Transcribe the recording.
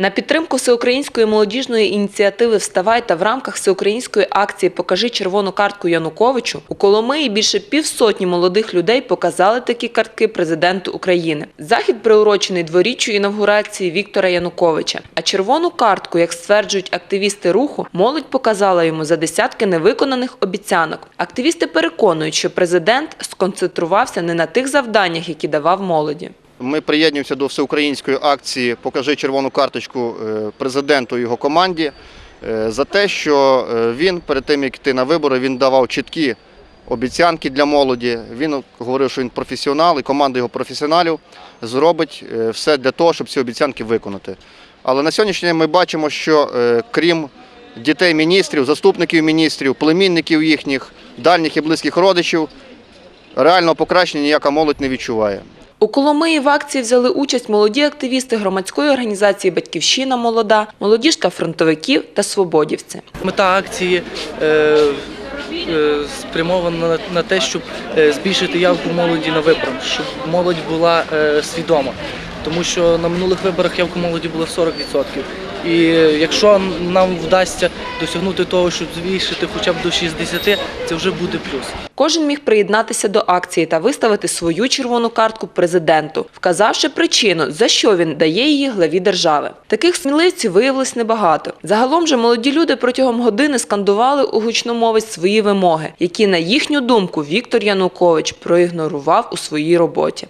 На підтримку всеукраїнської молодіжної ініціативи Вставай та в рамках всеукраїнської акції Покажи червону картку Януковичу у Коломиї більше півсотні молодих людей показали такі картки президенту України. Захід приурочений дворіччю інавгурації Віктора Януковича. А червону картку, як стверджують активісти руху, молодь показала йому за десятки невиконаних обіцянок. Активісти переконують, що президент сконцентрувався не на тих завданнях, які давав молоді. Ми приєднуємося до всеукраїнської акції Покажи червону карточку е, президенту і його команді е, за те, що е, він перед тим як йти на вибори, він давав чіткі обіцянки для молоді. Він говорив, що він професіонал, і команда його професіоналів зробить все для того, щоб ці обіцянки виконати. Але на сьогоднішній день ми бачимо, що крім дітей міністрів, заступників міністрів, племінників їхніх, дальніх і близьких родичів, реального покращення ніяка молодь не відчуває. У Коломиї в акції взяли участь молоді активісти громадської організації Батьківщина молода, молодіжка фронтовиків та свободівці. Мета акції е, е, спрямована на, те, щоб е, збільшити явку молоді на виборах, щоб молодь була е, свідома. Тому що на минулих виборах явка молоді була 40%. І якщо нам вдасться досягнути того, щоб збільшити хоча б до 60%, це вже буде плюс. Кожен міг приєднатися до акції та виставити свою червону картку президенту, вказавши причину, за що він дає її главі держави. Таких сміливців виявилось небагато. Загалом же молоді люди протягом години скандували у гучномовець свої вимоги, які, на їхню думку, Віктор Янукович проігнорував у своїй роботі.